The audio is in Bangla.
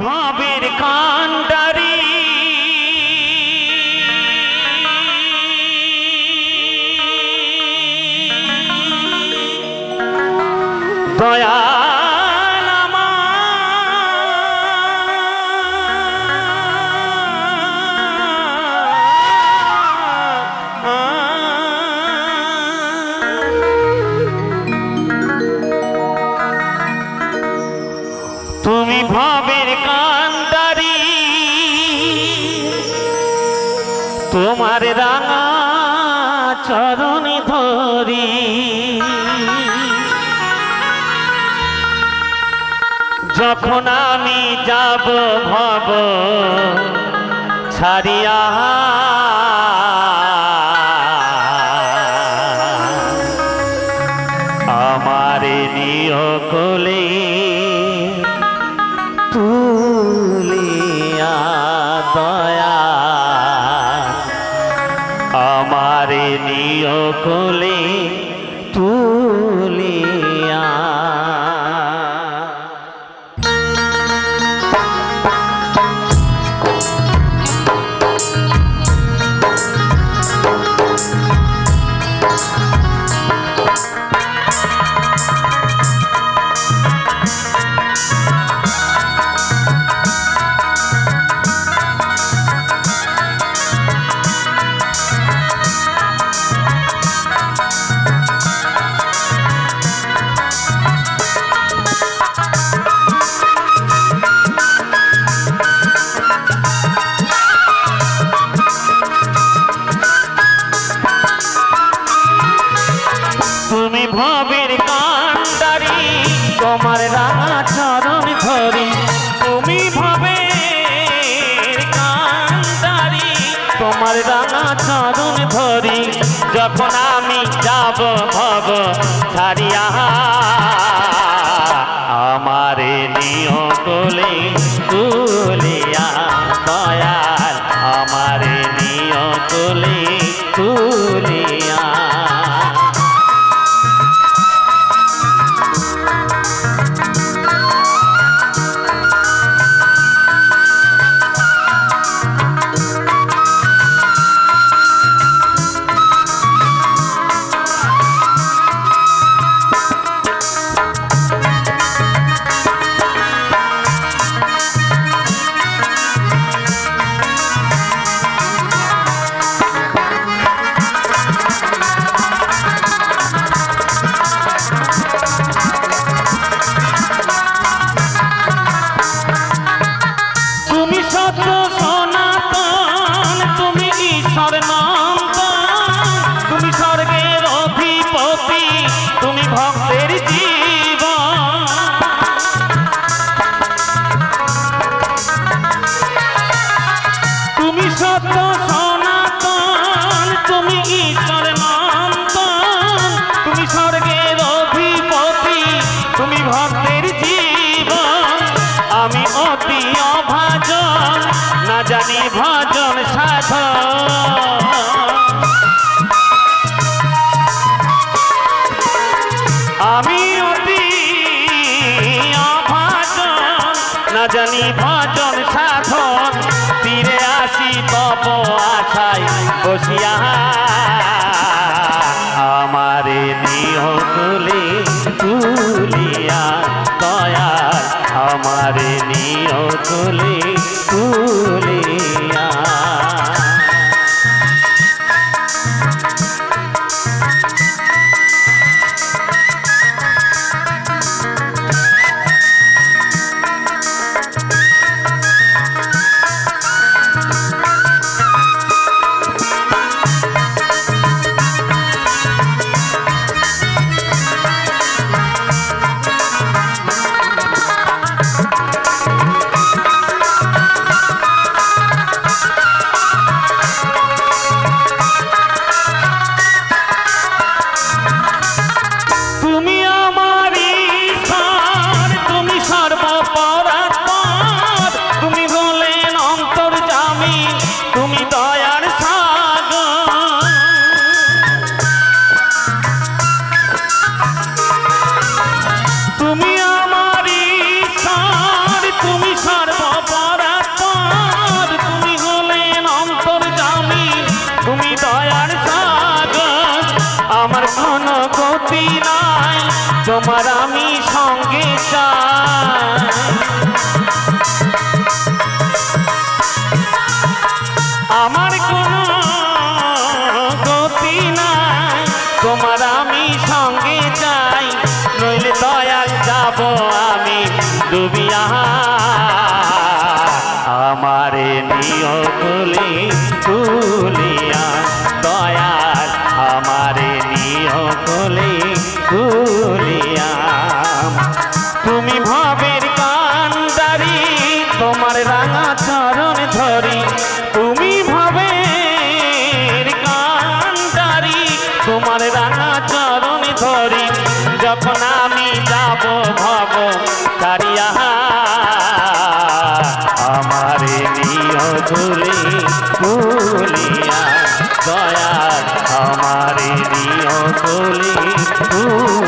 ভবের কান্ডারি দয়া তুমি ভাব তোমার রাঙা চরণ ধরি। যখন আমি যাব ভব ছাড়িয়া আমার নিয় কোলে আমারে নিয় কোলে তুই ছাড়িয়া ভক্তের জীবন আমি অতি অভাজন না জানি ভজন সাধন। আমি তোমার আমি সঙ্গে চাই। আমার কোনো গতি নাই, তোমার আমি সঙ্গে যাই নইলে দয়াল যাব আমি ডুবিয়া। আমারে নিয় তুলি তুলিয়া দয়াল আমারে নিয় রাঙা চরণ ধরি, তুমি ভবের কান্দারি তোমার রাঙা চরণ ধরি। যখন আমি যাব ভব তারিয়া আমারে নিয় তুলি তুলিয়া দয়াল আমারে নিয় তুলি তুলিয়া।